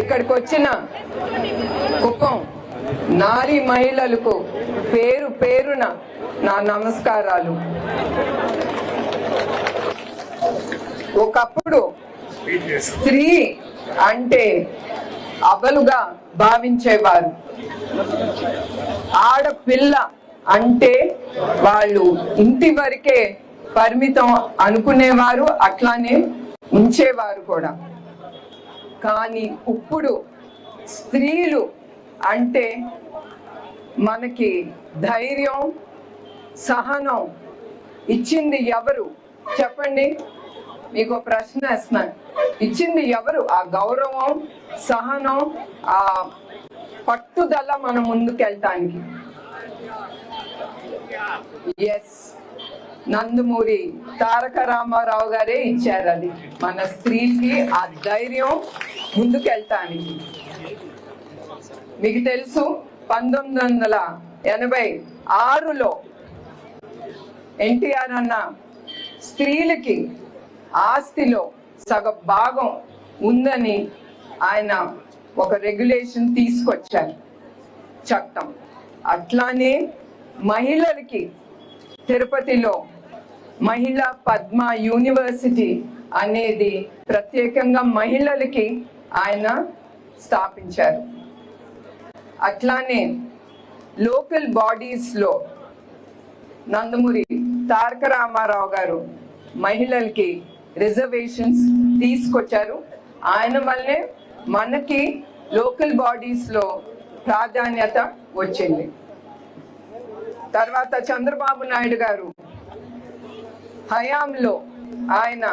ఇక్కడికి వచ్చిన కుప్పం నారీ మహిళలకు పేరు పేరున నా నమస్కారాలు. ఒకప్పుడు స్త్రీ అంటే అబలుగా భావించేవారు. ఆడపిల్ల అంటే వాళ్ళు ఇంటి వరకే పరిమితం అనుకునేవారు అట్లానే ఉంచేవారు కూడా. కానీ ఇప్పుడు స్త్రీలు అంటే మనకి ధైర్యం సహనం ఇచ్చింది ఎవరు? చెప్పండి. మీకు ప్రశ్న వేస్తున్నాను. ఇచ్చింది ఎవరు? ఆ గౌరవం సహనం ఆ పట్టుదల మన ముందుకెళ్ళటానికి ఎస్ నందమూరి తారక రామారావు గారే ఇచ్చారు అది. మన స్త్రీకి ఆ ధైర్యం ముందుకెళ్తానికి మీకు తెలుసు పంతొమ్మిది వందల ఎనభై ఆరులో ఎన్టీఆర్ అన్న స్త్రీలకి ఆస్తిలో సగ భాగం ఉందని ఆయన ఒక రెగ్యులేషన్ తీసుకొచ్చారు. చట్టం. అట్లానే మహిళలకి తిరుపతిలో మహిళా పద్మ యూనివర్సిటీ అనేది ప్రత్యేకంగా మహిళలకి ఆయన స్థాపించారు. అట్లానే లోకల్ బాడీస్లో నందమూరి తారక రామారావు గారు మహిళలకి రిజర్వేషన్స్ తీసుకొచ్చారు. ఆయన వల్లే మనకి లోకల్ బాడీస్లో ప్రాధాన్యత వచ్చింది. తర్వాత చంద్రబాబు నాయుడు గారు హయాంలో ఆయన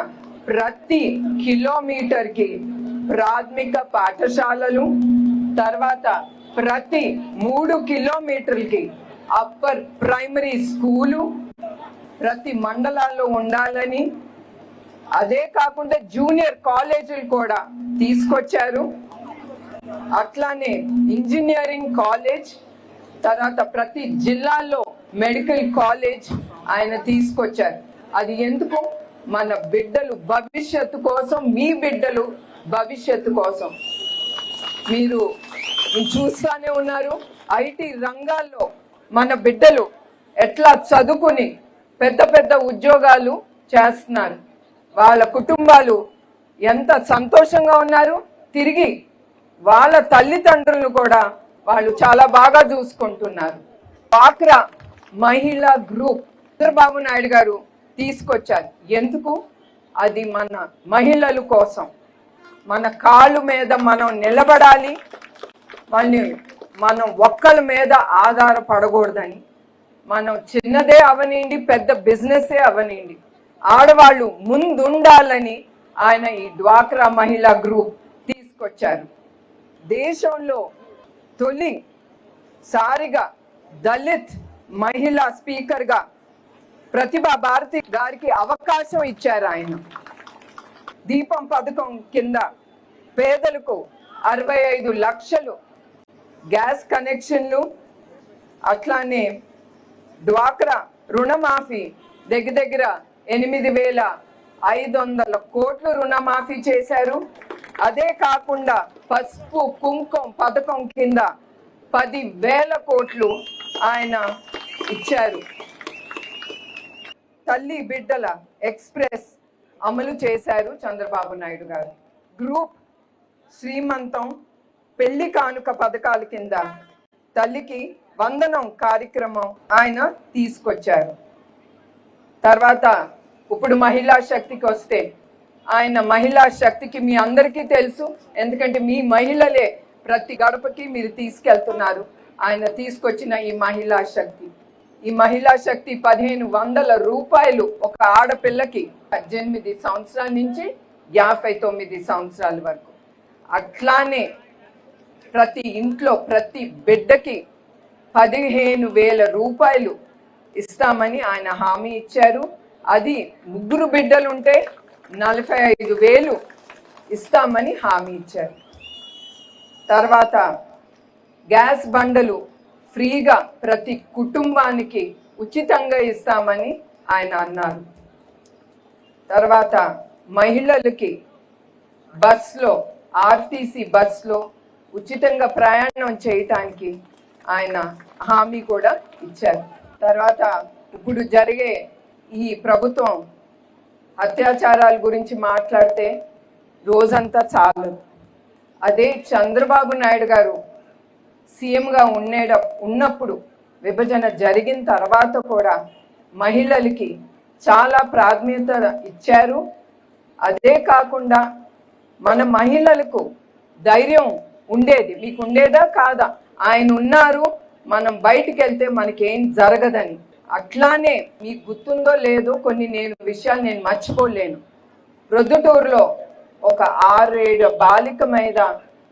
ప్రతి కిలోమీటర్కి ప్రాథమిక పాఠశాలలు తర్వాత ప్రతి మూడు కిలోమీటర్లకి అప్పర్ ప్రైమరీ స్కూలు ప్రతి మండలాల్లో ఉండాలని అదే కాకుండా జూనియర్ కాలేజీలు కూడా తీసుకొచ్చారు. అట్లానే ఇంజనీరింగ్ కాలేజ్ తర్వాత ప్రతి జిల్లాలో మెడికల్ కాలేజ్ ఆయన తీసుకొచ్చారు. అది ఎందుకు? మన బిడ్డలు భవిష్యత్తు కోసం మీ బిడ్డలు భవిష్యత్తు కోసం. మీరు చూస్తానే ఉన్నారు ఐటీ రంగాల్లో మన బిడ్డలు ఎట్లా చదువుకుని పెద్ద పెద్ద ఉద్యోగాలు చేస్తున్నారు. వాళ్ళ కుటుంబాలు ఎంత సంతోషంగా ఉన్నారు. తిరిగి వాళ్ళ తల్లిదండ్రులను కూడా వాళ్ళు చాలా బాగా చూసుకుంటున్నారు. డ్వాక్రా మహిళా గ్రూప్. చంద్రబాబు నాయుడు గారు తీసుకొచ్చారు. ఎందుకు? అది మన మహిళల కోసం. మన కాళ్ళు మీద మనం నిలబడాలి. మళ్ళీ మనం ఒక్కల మీద ఆధారపడకూడదని. మనం చిన్నదే అవనిండి పెద్ద బిజినెసే అవనిండి. ఆడవాళ్ళు ముందుండాలని ఆయన ఈ డ్వాక్రా మహిళా గ్రూప్ తీసుకొచ్చారు. దేశంలో తొలి సారిగా దళిత్ మహిళా స్పీకర్గా ప్రతిభ భారతి గారికి అవకాశం ఇచ్చారు ఆయన. దీపం పథకం కింద పేదలకు అరవై ఐదు లక్షలు గ్యాస్ కనెక్షన్లు అట్లానే డ్వాక్రా రుణమాఫీ దగ్గర దగ్గర ఎనిమిది వేల ఐదు వందల కోట్లు రుణమాఫీ చేశారు. అదే కాకుండా పసుపు కుంకుమ పథకం కింద పది వేల కోట్లు ఆయన ఇచ్చారు. తల్లి బిడ్డల ఎక్స్ప్రెస్ అమలు చేశారు చంద్రబాబు నాయుడు గారు. గ్రూప్ శ్రీమంతం పెళ్ళి కానుక పథకాల కింద తల్లికి వందనం కార్యక్రమం ఆయన తీసుకొచ్చారు. తర్వాత ఇప్పుడు మహిళా శక్తికి వస్తే ఆయన మహిళా శక్తికి మీ అందరికీ తెలుసు. ఎందుకంటే మీ మహిళలే ప్రతి గడపకి మీరు తీసుకెళ్తున్నారు. ఆయన తీసుకొచ్చిన ఈ మహిళా శక్తి. ఈ మహిళా శక్తి పదిహేను వందల రూపాయలు ఒక ఆడపిల్లకి పద్దెనిమిది సంవత్సరాల నుంచి యాభై తొమ్మిది సంవత్సరాల వరకు. అట్లానే ప్రతి ఇంట్లో ప్రతి బిడ్డకి పదిహేను వేల రూపాయలు ఇస్తామని ఆయన హామీ ఇచ్చారు. అది ముగ్గురు బిడ్డలుంటే నలభై ఐదు వేలు ఇస్తామని హామీ ఇచ్చారు. తర్వాత గ్యాస్ బండలు ఫ్రీగా ప్రతి కుటుంబానికి ఉచితంగా ఇస్తామని ఆయన అన్నారు. తర్వాత మహిళలకి బస్లో ఆర్టీసీ బస్లో ఉచితంగా ప్రయాణం చేయటానికి ఆయన హామీ కూడా ఇచ్చారు. తర్వాత ఇప్పుడు జరిగే ఈ ప్రభుత్వం అత్యాచారాల గురించి మాట్లాడితే రోజంతా చాలు అదే చంద్రబాబు నాయుడు గారు సీఎంగా ఉండేట ఉన్నప్పుడు విభజన జరిగిన తర్వాత కూడా మహిళలకి చాలా ప్రాధాన్యత ఇచ్చారు. అదే కాకుండా మన మహిళలకు ధైర్యం ఉండేది. మీకు ఉండేదా? కాదా? ఆయన ఉన్నారు. మనం బయటికి వెళ్తే మనకేం జరగదని. అట్లానే మీకు గుర్తుందో లేదో కొన్ని నేను విషయాలు నేను మర్చిపోలేను. ప్రొద్దుటూరులో ఒక ఆరేడు బాలిక మీద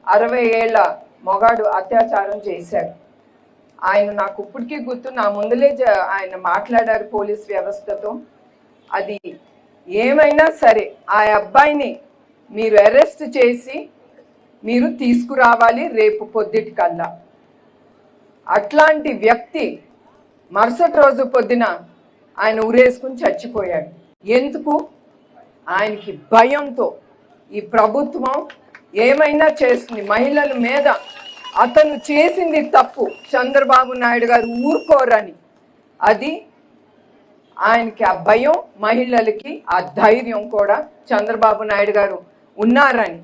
అరవై ఏళ్ళ మొగాడు అత్యాచారం చేశాడు. ఆయన నాకు ఇప్పటికీ గుర్తు నా ముందులే జ- ఆయన మాట్లాడారు పోలీస్ వ్యవస్థతో. అది ఏమైనా సరే ఆ అబ్బాయిని మీరు అరెస్ట్ చేసి మీరు తీసుకురావాలి రేపు పొద్దుటికల్లా. అట్లాంటి వ్యక్తి మరుసటి రోజు పొద్దున ఆయన ఉరేసుకుని చచ్చిపోయాడు. ఎందుకు? ఆయనకి భయంతో ఈ ప్రభుత్వం ఏమైనా చేస్తుంది మహిళల మీద. అతను చేసింది తప్పు. చంద్రబాబు నాయుడు గారు ఊరుకోరని. అది ఆయనకి ఆ భయం మహిళలకి ఆ ధైర్యం కూడా చంద్రబాబు నాయుడు గారు ఉన్నారని.